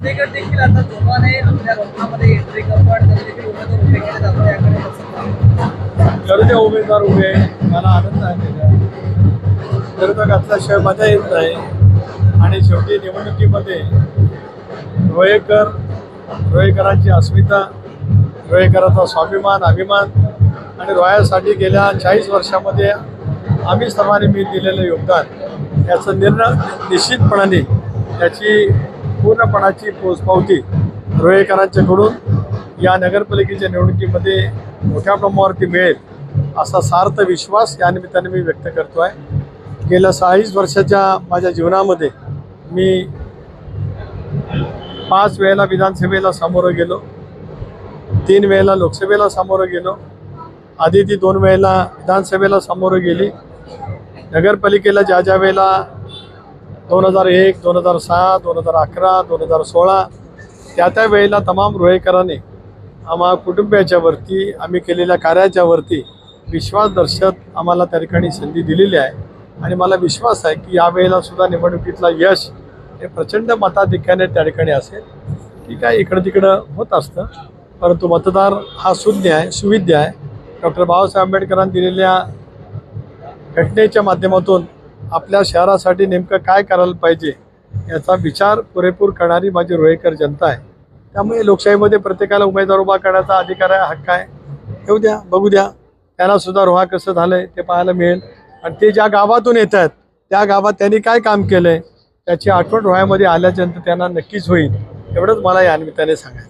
पुणेकर देखील. आता जोमाने आपल्या रोखण्यामध्ये एंट्री करतो तरी देखील उमेदवार उभे केले जातात याकडे उमेदवार उभे आहे. मला आनंद आहे त्याचा. घातल्याशिवाय मजा येत नाही आणि शेवटी निवडणुकीमध्ये रोयेकर रोयेकरांची अस्मिता रोहेकरांचा स्वाभिमान अभिमान आणि रोयासाठी गेल्या चाळीस वर्षामध्ये आम्ही सर्वांनी मी दिलेलं योगदान याचं निर्णय निश्चितपणाने त्याची पूर्णपणाची पोचपावती रोहेकरांच्याकडून या नगरपालिकेच्या निवडणुकीमध्ये मोठ्या प्रमाणावरती मिळेल असा सार्थ विश्वास या निमित्ताने मी व्यक्त करतो आहे गेल्या चाळीस वर्षाच्या माझ्या जीवनामध्ये मी पाच वेळेला विधानसभेला सामोरं गेलो तीन वेळेला लोकसभेला सामोरं गेलो आधी ती दोन वेळेला विधानसभेला सामोरं गेली. नगरपालिकेला ज्या ज्या वेळेला दोन हजार एक दोन हजार सहा दोन हजार अकरा दोन हजार सोळा त्या त्या वेळेला तमाम रोहेकरांनी आम्हा कुटुंबियाच्यावरती आम्ही केलेल्या कार्याच्यावरती विश्वासदर्शक आम्हाला त्या ठिकाणी संधी दिलेली आहे. आणि मला विश्वास आहे की यावेळेला सुद्धा निवडणुकीतला यश हे प्रचंड मताधिक्याने त्या ठिकाणी असेल. ठीक आहे इकडं तिकडं होत असतं. परंतु मतदार हा शून्य आहे सुविद्य आहे. डॉक्टर बाबासाहेब आंबेडकरांनी दिलेल्या घटनेच्या माध्यमातून आपल्या शहरासाठी नेमकं काय करायला पाहिजे याचा विचार पुरेपूर करणारी माझी रोहेकर जनता आहे. त्यामुळे लोकशाहीमध्ये प्रत्येकाला उमेदवार उभा करण्याचा अधिकार आहे हक्क आहे. येऊ द्या बघू द्या. त्यांना सुद्धा रोहा कसं झालंय ते पाहायला मिळेल. आणि ते ज्या गावातून येत आहेत त्या गावात त्यांनी काय काम केलंय त्याची आठवण रोह्यामध्ये आल्याच्यानंतर त्यांना नक्कीच होईल. एवढंच मला या निमित्ताने सांगायचं